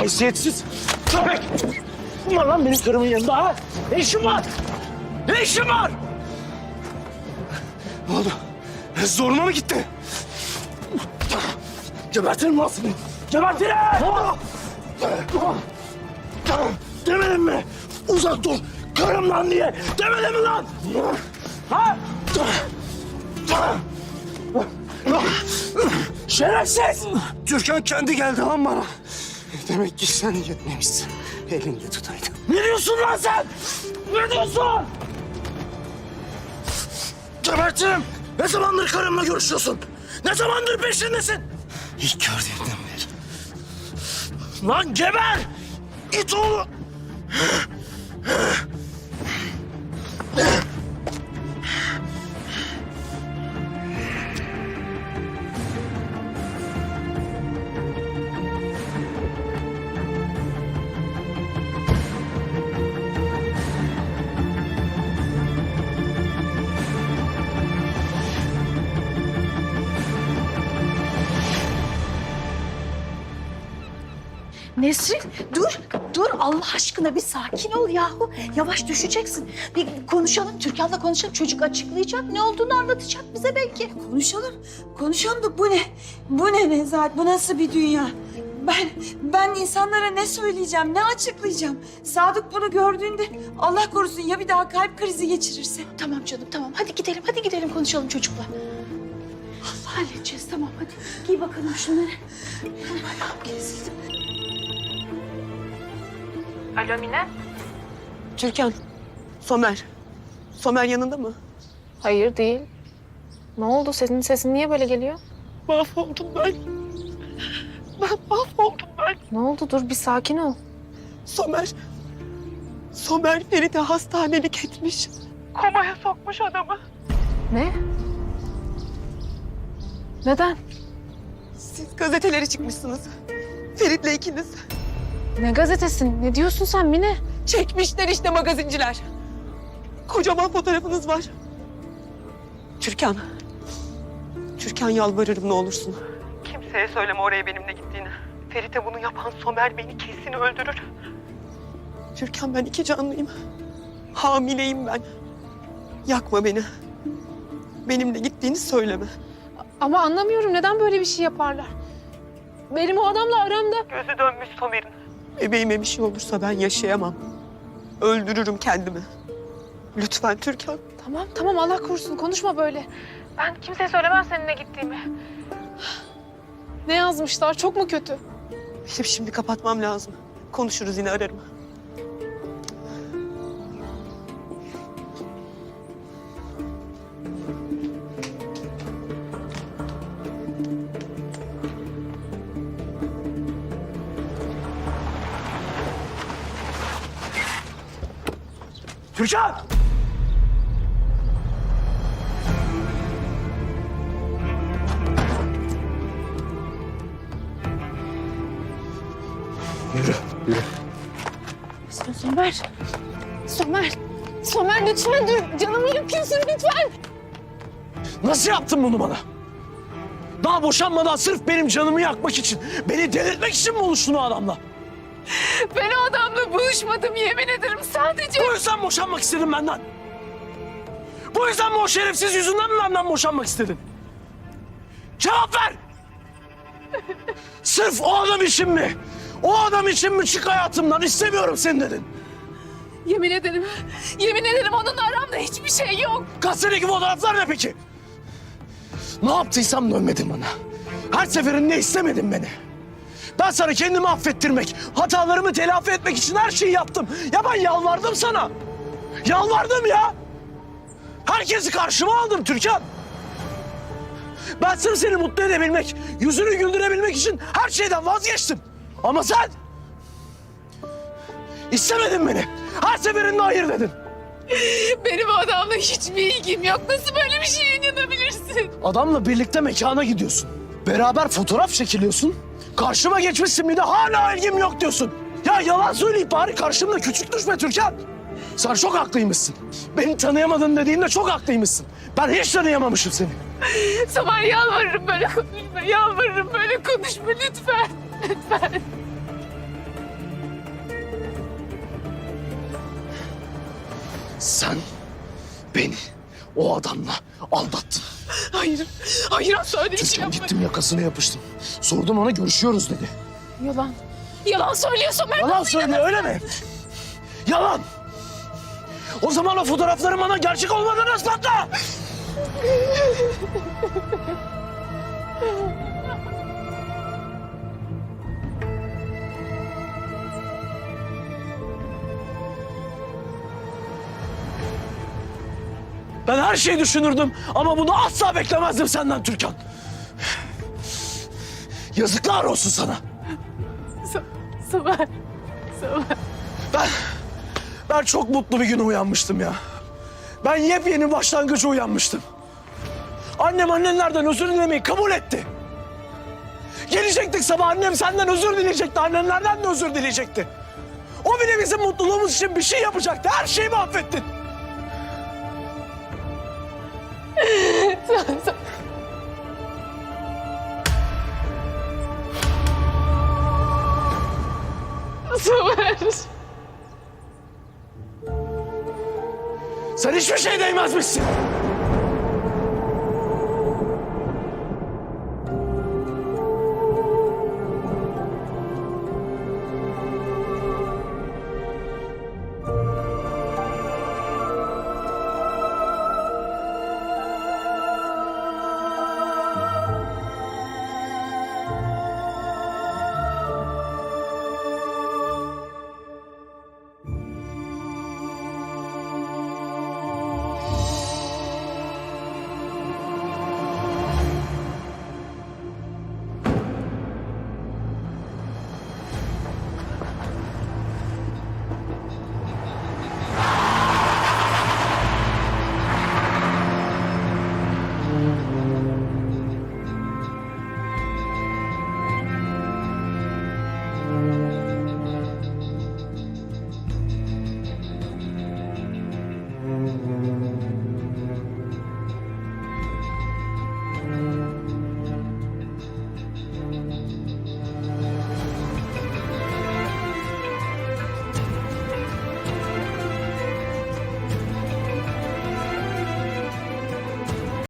Haysiyetsiz. Köpek. Kim var lan benim karımın yanında ha? Ne işin var? Ne işin var? Ne oldu? Zoruna mı gitti? Gebertirim lan seni. Gebertirim! Demedim mi? Uzak dur. Karımdan diye. Demedim mi lan? Ha? Şerefsiz! Türkan kendi geldi lan bana. Demek ki sen yetmemişsin. Elinde tutaydın. Ne diyorsun lan sen? Ne diyorsun? Gebertirim. Ne zamandır karımla görüşüyorsun? Ne zamandır peşindesin? İlk gördüğümden beri. Lan geber! İt oğlu! Nesrin dur, dur Allah aşkına bir sakin ol yahu. Yavaş düşeceksin. Bir konuşalım, Türkan'la konuşalım. Çocuk açıklayacak, ne olduğunu anlatacak bize belki. Konuşalım. Konuşalım da bu ne? Bu ne Nezahat? Bu nasıl bir dünya? Ben, ben insanlara ne söyleyeceğim, ne açıklayacağım? Sadık bunu gördüğünde Allah korusun ya bir daha kalp krizi geçirirse? Tamam canım, tamam. Hadi gidelim, hadi gidelim konuşalım çocukla. Allah halledeceğiz, tamam hadi. Giy bakalım şunları. Ayağım kesildi. Alo Mine? Türkan, Somer. Somer yanında mı? Hayır değil. Ne oldu? Senin sesin niye böyle geliyor? Mahvoldum ben. Ben mahvoldum ben. Ne oldu? Dur bir sakin ol. Somer. Somer Ferit'e hastanelik etmiş. Komaya sokmuş adamı. Ne? Neden? Siz gazetelere çıkmışsınız. Ferit'le ikiniz. Ne gazetesin? Ne diyorsun sen Mine? Çekmişler işte magazinciler. Kocaman fotoğrafınız var. Türkan. Türkan yalvarırım ne olursun. Kimseye söyleme oraya benimle gittiğini. Ferit'e bunu yapan Somer beni kesin öldürür. Türkan ben iki canlıyım. Hamileyim ben. Yakma beni. Benimle gittiğini söyleme. Ama anlamıyorum neden böyle bir şey yaparlar? Benim o adamla aramda... Gözü dönmüş Somer'in. Bebeğime bir şey olursa ben yaşayamam. Öldürürüm kendimi. Lütfen Türkan. Tamam tamam Allah korusun konuşma böyle. Ben kimseye söylemem seninle gittiğimi. Ne yazmışlar? Çok mu kötü? Benim şimdi kapatmam lazım. Konuşuruz yine ararım. Türkan! Yürü, yürü. Somer. Somer. Somer lütfen dur. Canımı yakıyorsun lütfen. Nasıl yaptın bunu bana? Daha boşanmadan sırf benim canımı yakmak için, beni delirtmek için mi buluştun o adamla? Ben o adamla buluşmadım yemin ederim sadece. Bu yüzden boşanmak istedim benden. Bu yüzden mi o şerefsiz yüzünden mi benden boşanmak istedin? Cevap ver! Sırf o adam için mi? O adam için mi çık hayatımdan istemiyorum seni dedin. Yemin ederim. Yemin ederim onunla aramda hiçbir şey yok. Gazetedeki fotoğraflar ne peki? Ne yaptıysam dönmedin bana. Her seferinde istemedin beni. Ben sana kendimi affettirmek, hatalarımı telafi etmek için her şeyi yaptım. Ya ben yalvardım sana. Yalvardım ya. Herkesi karşıma aldım Türkan. Ben sırf seni mutlu edebilmek, yüzünü güldürebilmek için her şeyden vazgeçtim. Ama sen... istemedin beni. Her seferinde hayır dedin. Benim adamla hiçbir ilgim yok. Nasıl böyle bir şeye inanabilirsin? Adamla birlikte mekana gidiyorsun. Beraber fotoğraf çekiliyorsun. Karşıma geçmişsin bir de hala ilgim yok diyorsun. Ya yalan söyleyip bari karşımda küçük düşme Türkan. Sen çok haklıymışsın. Beni tanıyamadın dediğinde çok haklıymışsın. Ben hiç tanıyamamışım seni. Samar yalvarırım böyle konuşma. Yalvarırım böyle konuşma lütfen. Lütfen. Sen beni o adamla aldattın. Hayır. Hayır asla öyle bir şey yapmadım. gittim yakasına yapıştım. Sordum ona görüşüyoruz dedi. Yalan. Yalan söylüyorsun ben. Yalan söylüyor öyle mi? Yalan. O zaman o fotoğrafların bana gerçek olmadığını ispatla. Ben her şeyi düşünürdüm ama bunu asla beklemezdim senden Türkan. Yazıklar olsun sana. Sıvır. Sıvır. Ben, ben çok mutlu bir gün uyanmıştım ya. Ben yepyeni başlangıç uyanmıştım. Annem annenlerden özür dilemeyi kabul etti. Gelecektik sabah annem senden özür dileyecekti. Annenlerden de özür dileyecekti. O bile bizim mutluluğumuz için bir şey yapacaktı. Her şeyi mahvettin. Sen hiçbir şey değmezmişsin.